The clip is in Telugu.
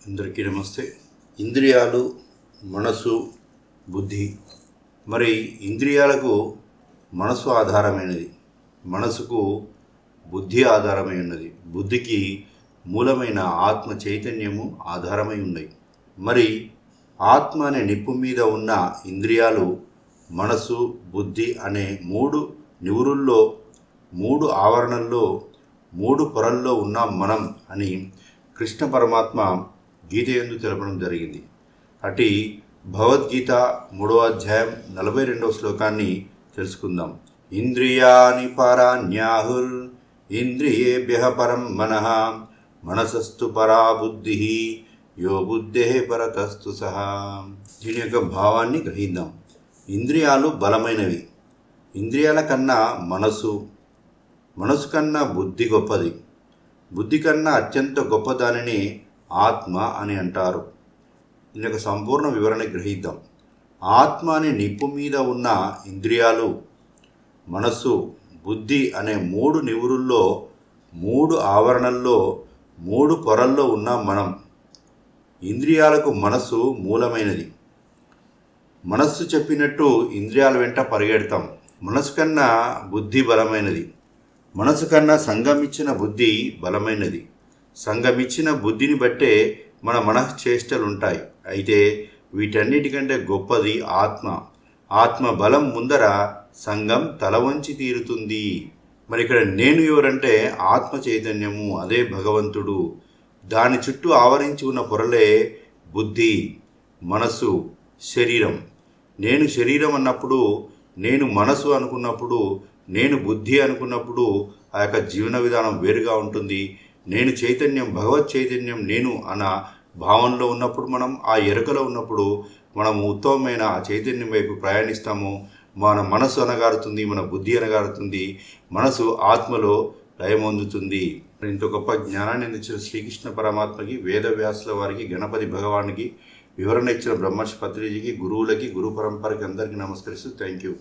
అందరికీ నమస్తే. ఇంద్రియాలు మనసు బుద్ధి. మరి ఇంద్రియాలకు మనసు ఆధారమైనది. మనసుకు బుద్ధి ఆధారమై ఉన్నది. బుద్ధికి మూలమైన ఆత్మ చైతన్యము ఆధారమై ఉన్నాయి మరి ఆత్మ అనే నిప్పు మీద ఉన్న ఇంద్రియాలు మనసు బుద్ధి అనే మూడు నివురుల్లో మూడు ఆవరణల్లో మూడు పొరల్లో ఉన్న మనం అని కృష్ణ పరమాత్మ గీత ఎందు తెలపడం జరిగింది. అటు భగవద్గీత మూడవ అధ్యాయం నలభై రెండవ శ్లోకాన్ని తెలుసుకుందాం. ఇంద్రియాని పరాన్యాహుర్ ఇంద్రియేభ్య పరం మనః మనసస్తు పరా బుద్ధి యో బుద్ధే పరతస్తు సహా. దీని యొక్క భావాన్ని గ్రహిద్దాం. ఇంద్రియాలు బలమైనవి. ఇంద్రియాల కన్నా మనసు మనసు కన్నా బుద్ధి గొప్పది. బుద్ధి కన్నా అత్యంత గొప్పదానిని ఆత్మ అని అంటారు. దీని యొక్క సంపూర్ణ వివరణ గ్రహిద్దాం ఆత్మ అనే నిప్పు మీద ఉన్న ఇంద్రియాలు మనస్సు బుద్ధి అనే మూడు నివురుల్లో మూడు ఆవరణల్లో మూడు పొరల్లో ఉన్న మనం. ఇంద్రియాలకు మనస్సు మూలమైనది. మనస్సు చెప్పినట్టు ఇంద్రియాల వెంట పరిగెడతాం. మనసు కన్నా బుద్ధి బలమైనది. మనసు కన్నా సంగమించిన బుద్ధి బలమైనది. సంగమిచ్చిన బుద్ధిని బట్టే మన మనశ్చేష్టలు ఉంటాయి అయితే వీటన్నిటికంటే గొప్పది ఆత్మ. ఆత్మ బలం ముందర సంఘం తల వంచి తీరుతుంది. మరి ఇక్కడ నేను ఎవరంటే ఆత్మ చైతన్యము అదే భగవంతుడు. దాని చుట్టూ ఆవరించి ఉన్న పొరలే బుద్ధి మనసు శరీరం. నేను శరీరం అన్నప్పుడు నేను మనసు అనుకున్నప్పుడు నేను బుద్ధి అనుకున్నప్పుడు ఆ యొక్క జీవన విధానం వేరుగా ఉంటుంది. నేను చైతన్యం భగవత్ చైతన్యం నేను అన్న భావనలో ఉన్నప్పుడు మనం ఆ ఎరుకలో ఉన్నప్పుడు మనం ఉత్తమమైన ఆ చైతన్యం వైపు ప్రయాణిస్తాము. మన మనసు అనగారుతుంది మన బుద్ధి అనగారుతుంది మనసు ఆత్మలో లయమొందుతుంది ఇంత గొప్ప జ్ఞానాన్ని అందించిన శ్రీకృష్ణ పరమాత్మకి వేదవ్యాసుల వారికి గణపతి భగవానికి వివరణ ఇచ్చిన బ్రహ్మర్షి పత్రిజీకి గురువులకి గురు పరంపరకి అందరికీ నమస్కరిస్తూ థ్యాంక్ యూ.